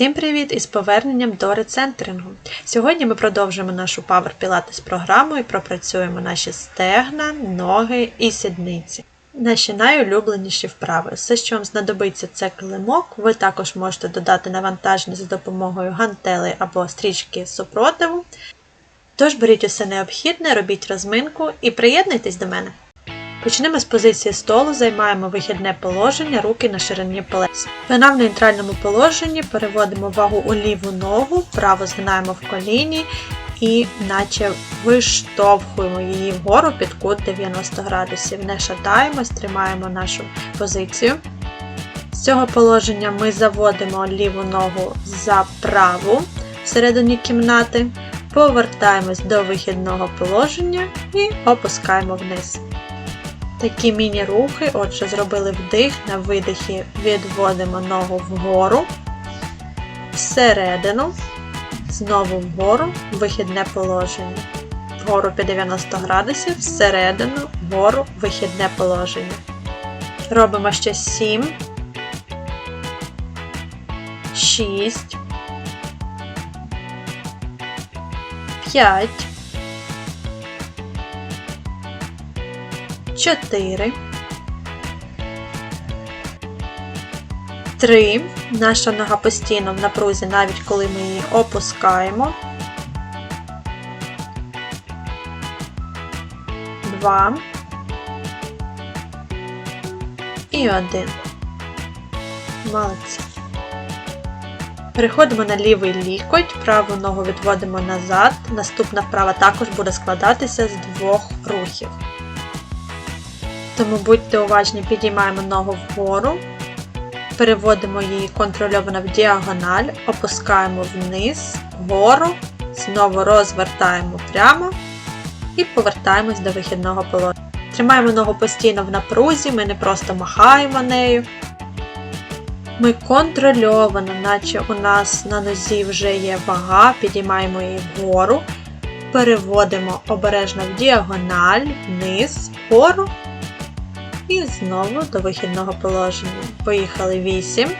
Всім привіт із поверненням до рецентрингу. Сьогодні ми продовжуємо нашу Power Pilates програму і пропрацюємо наші стегна, ноги і сідниці. Наші найулюбленіші вправи. Все, що вам знадобиться, це килимок. Ви також можете додати навантаження за допомогою гантелей або стрічки супротиву. Тож беріть усе необхідне, робіть розминку і приєднуйтесь до мене. Почнемо з позиції столу, займаємо вихідне положення, руки на ширині плеч. Спина в нейтральному положенні, переводимо вагу у ліву ногу, право згинаємо в коліні і наче виштовхуємо її вгору під кут 90 градусів. Не шатаємось, тримаємо нашу позицію. З цього положення ми заводимо ліву ногу за праву всередині кімнати, повертаємось до вихідного положення і опускаємо вниз. Такі міні-рухи, отже, зробили вдих, на видихі відводимо ногу вгору, всередину, знову вгору, вихідне положення. Вгору під 90 градусів, всередину, вгору, вихідне положення. Робимо ще 7, 6, 5, 4, 3. Наша нога постійно в напрузі, навіть коли ми її опускаємо. 2 і 1. Молодці. Переходимо на лівий лікоть, праву ногу відводимо назад. Наступна вправа також буде складатися з двох рухів. Тому будьте уважні, підіймаємо ногу вгору, переводимо її контрольовано в діагональ, опускаємо вниз, вгору, знову розвертаємо прямо і повертаємось до вихідного положення. Тримаємо ногу постійно в напрузі, ми не просто махаємо нею. Ми контрольовано, наче у нас на нозі вже є вага, підіймаємо її вгору, переводимо обережно в діагональ, вниз, вгору. І знову до вихідного положення. Поїхали 8.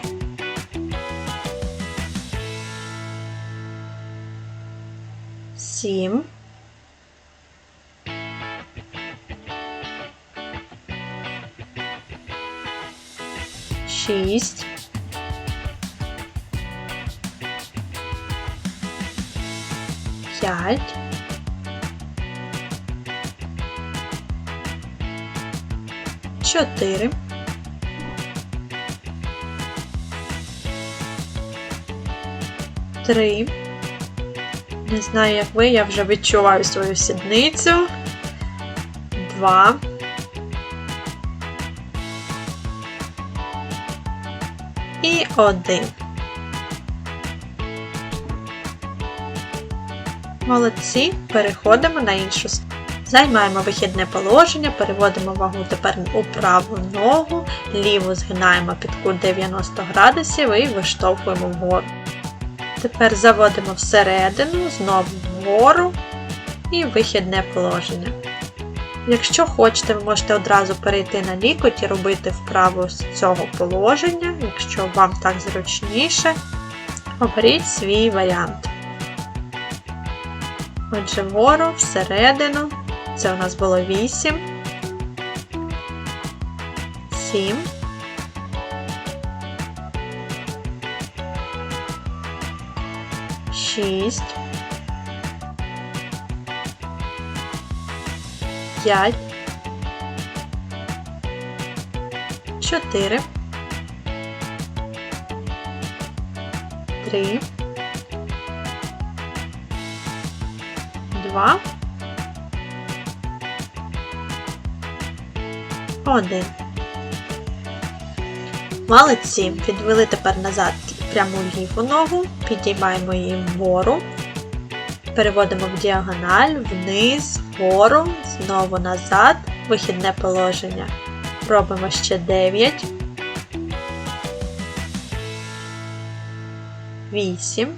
Сім. Шість. П'ять. Чотири. Три. Не знаю, як ви, я вже відчуваю свою сідницю. Два. І один. Молодці. Переходимо на іншу сторону. Займаємо вихідне положення, переводимо вагу тепер у праву ногу, ліву згинаємо під кут 90 градусів і виштовхуємо вгору. Тепер заводимо всередину, знову вгору і вихідне положення. Якщо хочете, ви можете одразу перейти на лікоть і робити вправу з цього положення, якщо вам так зручніше, оберіть свій варіант. Отже, вгору, всередину. Це у нас було 8, 7, 6, 5, 4, 3, 2, Один. Молодці. Відвели тепер назад пряму ліву ногу, підіймаємо її вгору, переводимо в діагональ, вниз, вгору, знову назад, вихідне положення. Робимо ще 9. 8.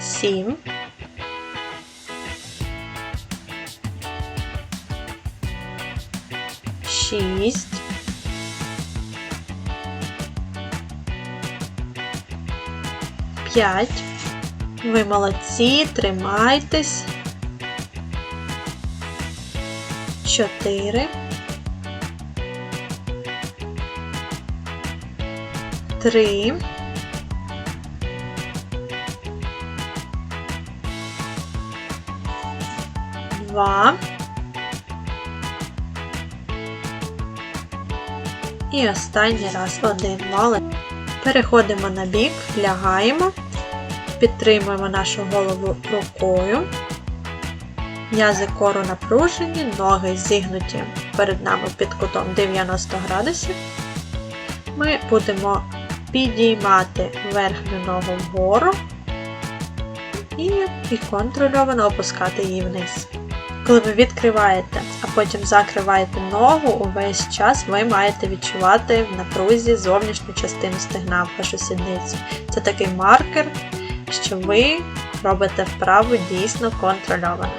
7. Шість. П'ять. Ви молодці, тримайтесь. Чотири. Три. Два. І останній раз один молодець. Переходимо на бік, лягаємо, підтримуємо нашу голову рукою. М'язи кору напружені, ноги зігнуті перед нами під кутом 90 градусів. Ми будемо підіймати верхню ногу вгору і, і контрольовано опускати її вниз. Коли ви відкриваєте, а потім закриваєте ногу, увесь час ви маєте відчувати в напрузі зовнішню частину стегна вашу сідницю. Це такий маркер, що ви робите вправу дійсно контрольовано.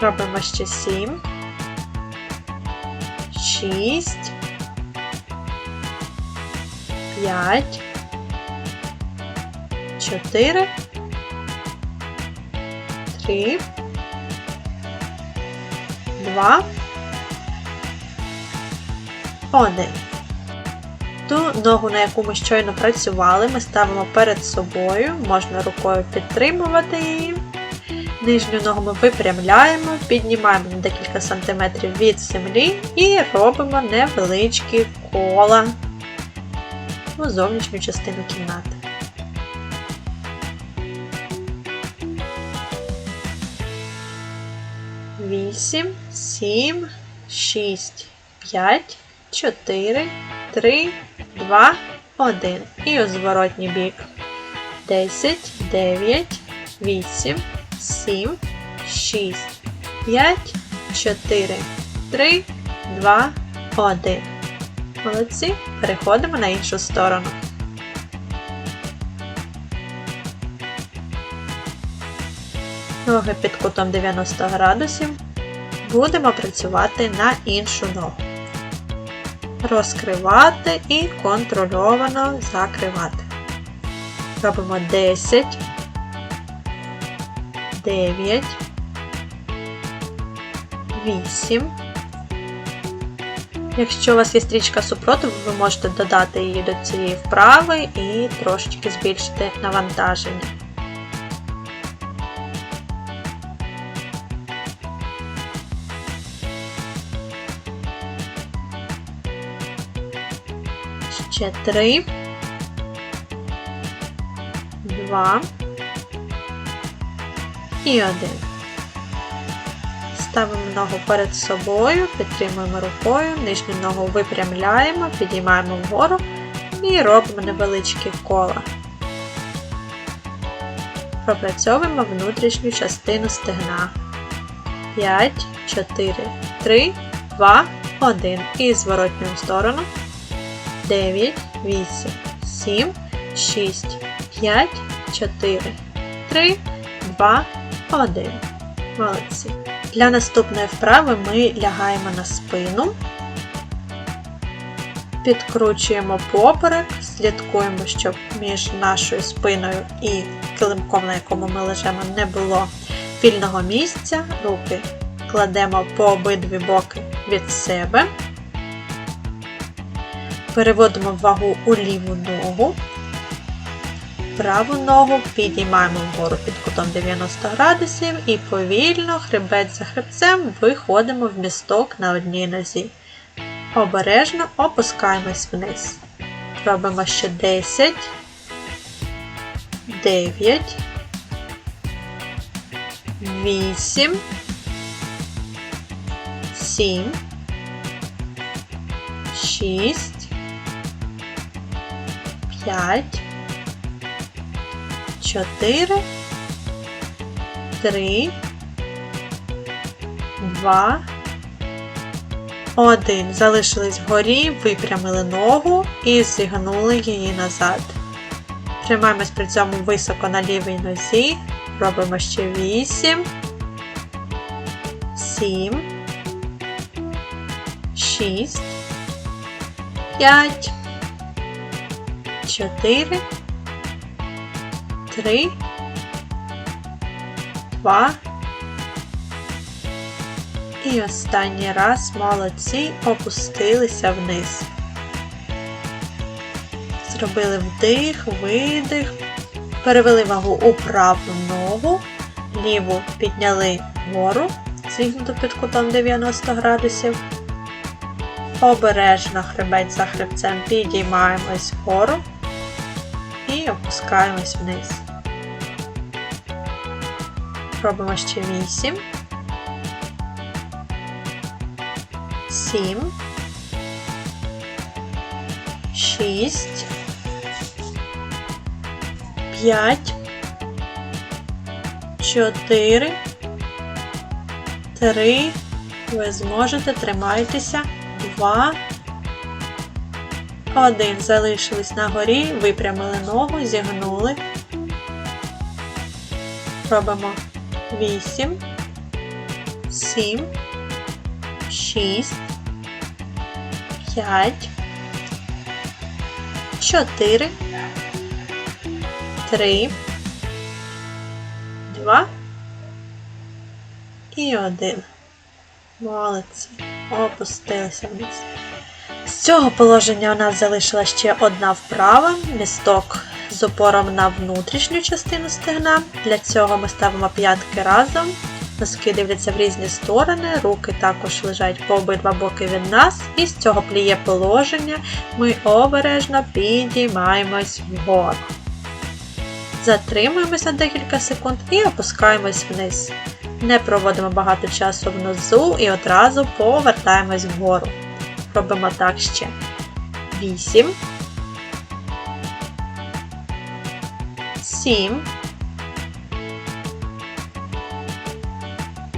Робимо ще 7, 6, 5, 4, 3, 2, 1. Ту ногу, на яку ми щойно працювали, ми ставимо перед собою, можна рукою підтримувати її. Нижню ногу ми випрямляємо, піднімаємо на декілька сантиметрів від землі і робимо невеличкі кола у зовнішню частину кімнати. Вісім, сім, шість, п'ять, чотири, три, два, один. І у зворотній бік. Десять, дев'ять, вісім. 7, 6, 5, 4, 3, 2, 1. Молодці. Переходимо на іншу сторону. Ноги під кутом 90 градусів. Будемо працювати на іншу ногу. Розкривати і контрольовано закривати. Робимо 10. 9, 8. Якщо у вас є стрічка супротиву, ви можете додати її до цієї вправи і трошечки збільшити навантаження. Ще три, два і один. Ставимо ногу перед собою, підтримуємо рукою, нижню ногу випрямляємо, підіймаємо вгору і робимо невеличкі кола. Пропрацьовуємо внутрішню частину стегна. 5, 4, 3, 2, 1. І зворотню сторону. 9, 8, 7, 6, 5, 4, 3, 2, 1. Молодці. Для наступної вправи ми лягаємо на спину, підкручуємо поперек, слідкуємо, щоб між нашою спиною і килимком, на якому ми лежимо, не було вільного місця. Руки кладемо по обидві боки від себе. Переводимо вагу у ліву ногу. Праву ногу підіймаємо вгору під кутом 90 градусів і повільно, хребет за хребцем, виходимо в місток на одній нозі. Обережно опускаємось вниз. Робимо ще 10, 9, 8, 7, 6, 5, 4, 3, 2, 1. Залишились вгорі, випрямили ногу і зігнули її назад. Тримаємось при цьому високо на лівій нозі. Робимо ще 8, 7, шість, п'ять, чотири, три, два. І останній раз молодці опустилися вниз. Зробили вдих, видих, перевели вагу у праву ногу, ліву підняли вгору, зігнуту під кутом 90 градусів. Обережно хребець за хребцем підіймаємось вгору і опускаємось вниз. Робимо ще 8. 7. 6. 5. 4. 3. Ви зможете, тримайтеся. 2. 1. Залишились на горі, випрямили ногу, зігнули. Робимо 8, 7, 6, 5, 4, 3, 2 і 1. Молодці. Опустилися вниз. З цього положення у нас залишила ще одна вправа, місток з опором на внутрішню частину стегна. Для цього ми ставимо п'ятки разом, носки дивляться в різні сторони, руки також лежать по обидва боки від нас, і з цього пліє положення ми обережно підіймаємось вгору. Затримуємося декілька секунд і опускаємось вниз. Не проводимо багато часу внизу і одразу повертаємось вгору. Робимо так ще. 8, 7,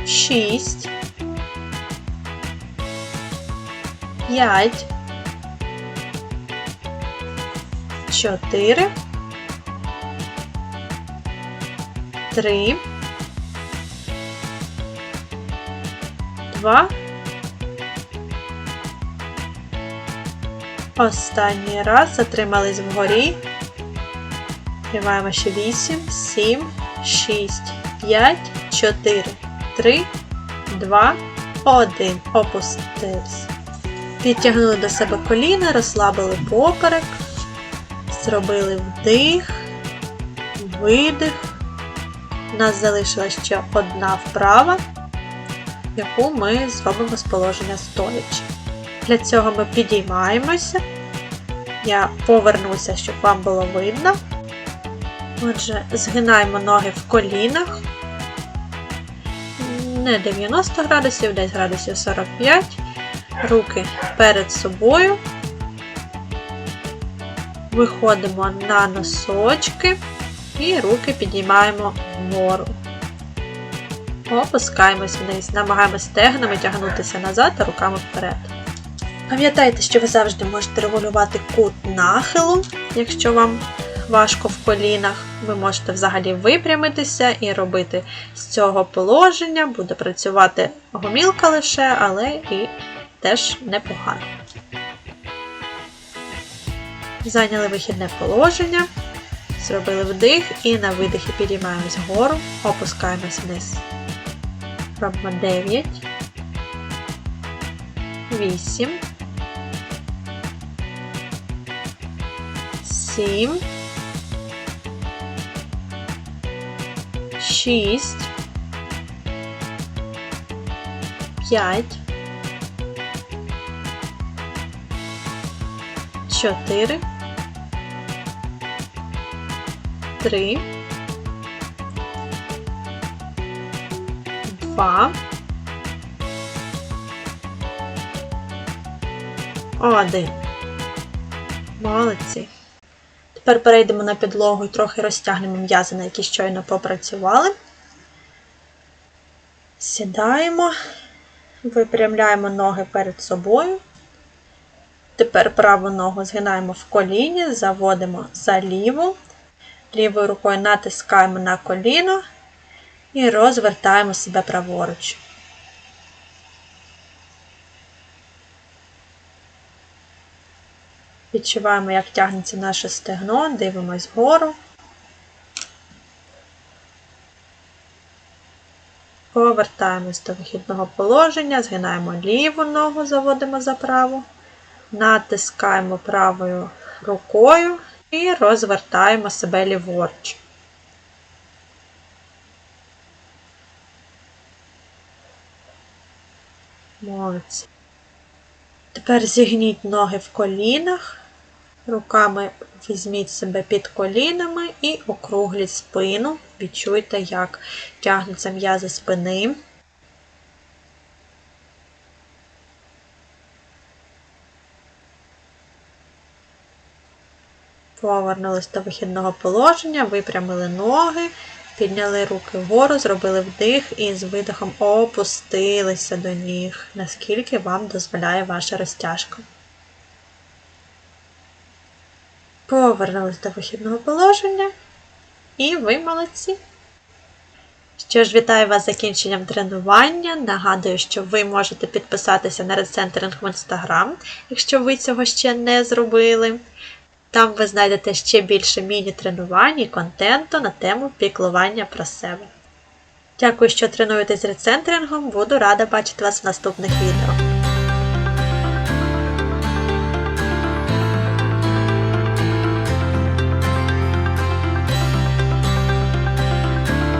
6, 5, 4, 3, 2, Останній раз затримались вгорі. Тримаємо ще 8, 7, 6, 5, 4, 3, 2, 1. Опустились. Підтягнули до себе коліна, розслабили поперек, зробили вдих, видих. У нас залишилася ще одна вправа, яку ми зробимо з положення стоячи. Для цього ми підіймаємося. Я повернуся, щоб вам було видно. Отже, згинаємо ноги в колінах. Не 90 градусів, десь градусів 45. Руки перед собою. Виходимо на носочки і руки підіймаємо вгору. Опускаємось вниз. Намагаємося стегнами тягнутися назад та руками вперед. Пам'ятайте, що ви завжди можете регулювати кут нахилу, якщо вам важко в колінах. Ви можете взагалі випрямитися і робити з цього положення, буде працювати гомілка лише, але і теж непогано. Зайняли вихідне положення, зробили вдих і на видихі підіймаємось вгору, опускаємось вниз. Робимо 9, 8, 7, 6, 5, 4, 3, 2, 1. Молодці. Тепер перейдемо на підлогу і трохи розтягнемо м'язи, на які щойно попрацювали. Сідаємо, випрямляємо ноги перед собою. Тепер праву ногу згинаємо в коліні, заводимо за ліву. Лівою рукою натискаємо на коліно і розвертаємо себе праворуч. Відчуваємо, як тягнеться наше стегно, дивимось вгору. Повертаємось до вихідного положення, згинаємо ліву ногу, заводимо за праву, натискаємо правою рукою і розвертаємо себе ліворуч. Молодці. Тепер зігніть ноги в колінах, руками візьміть себе під колінами і округліть спину. Відчуйте, як тягнуться м'язи спини. Повернулись до вихідного положення, випрямили ноги, підняли руки вгору, зробили вдих і з видихом опустилися до ніг, наскільки вам дозволяє ваша розтяжка. Повернулись до вихідного положення. І ви молодці. Що ж, вітаю вас з закінченням тренування. Нагадую, що ви можете підписатися на рецентринг в інстаграм, якщо ви цього ще не зробили. Там ви знайдете ще більше міні-тренувань і контенту на тему піклування про себе. Дякую, що тренуєтесь з рецентрингом. Буду рада бачити вас в наступних відео.